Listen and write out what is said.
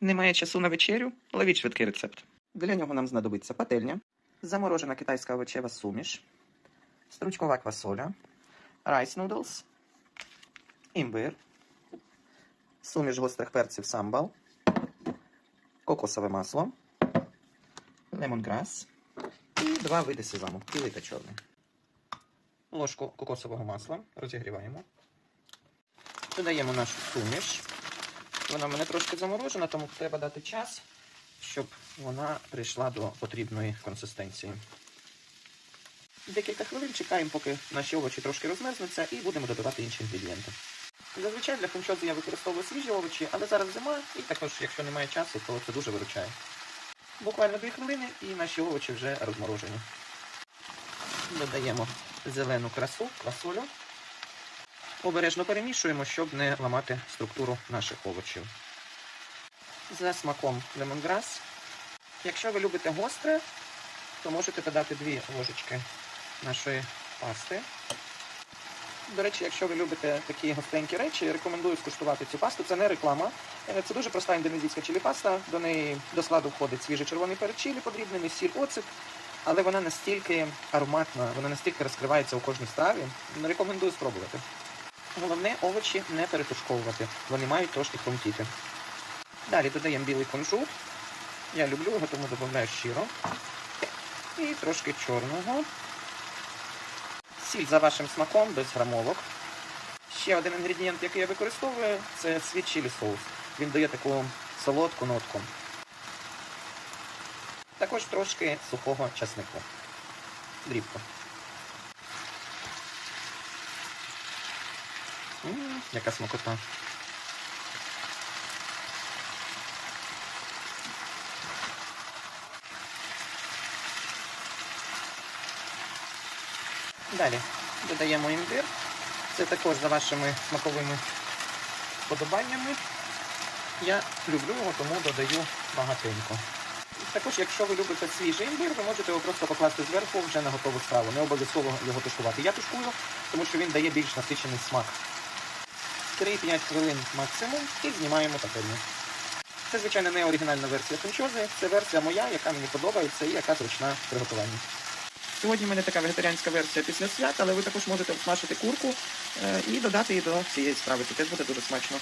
Немає часу на вечерю? Ловіть швидкий рецепт. Для нього нам знадобиться пательня, заморожена китайська овочева суміш, стручкова квасоля, райс нудлс, імбир, суміш гострих перців самбал, кокосове масло, лемонграс і два види сезаму, білий та чорний. Ложку кокосового масла розігріваємо. Додаємо нашу суміш. Вона в мене трошки заморожена, тому треба дати час, щоб вона прийшла до потрібної консистенції. Декілька хвилин чекаємо, поки наші овочі трошки розмерзнуться, і будемо додавати інші інгредієнти. Зазвичай для фунчозу я використовую свіжі овочі, але зараз зима, і також, якщо немає часу, то це дуже виручає. Буквально 2 хвилини і наші овочі вже розморожені. Додаємо зелену красу, квасолю. Обережно перемішуємо, щоб не ламати структуру наших овочів. За смаком лемонграс. Якщо ви любите гостре, то можете додати 2 ложечки нашої пасти. До речі, якщо ви любите такі гостренькі речі, рекомендую скуштувати цю пасту. Це не реклама. Е, Це дуже проста індонезійська чилі-паста. До неї до складу входить свіжий червоний перець чилі, подрібнений, сіль, оцет. Але вона настільки ароматна, вона настільки розкривається у кожній страві. Рекомендую спробувати. Головне овочі не перетушковувати. Вони мають трошки хрумтіти. Далі додаємо білий кунжут. Я люблю його, тому додаю щиро. І трошки чорного. Сіль за вашим смаком, без грамовок. Ще один інгредієнт, який я використовую, це світ чилі соус. Він дає таку солодку нотку. Також трошки сухого часнику. Дрібко. Яка смакота. Далі додаємо імбир. Це також за вашими смаковими вподобаннями. Я люблю його, тому додаю багатенько. Також, якщо ви любите свіжий імбир, ви можете його просто покласти зверху вже на готову страву. Не обов'язково його тушкувати. Я тушкую, тому що він дає більш насичений смак. 3-5 хвилин максимум і знімаємо пательню. Це, звичайно, не оригінальна версія фунчози. Це версія моя, яка мені подобається і яка зручна в приготуванні. Сьогодні в мене така вегетаріанська версія після свят, але ви також можете обсмажити курку е, і додати її до цієї страви. Це теж буде дуже смачно.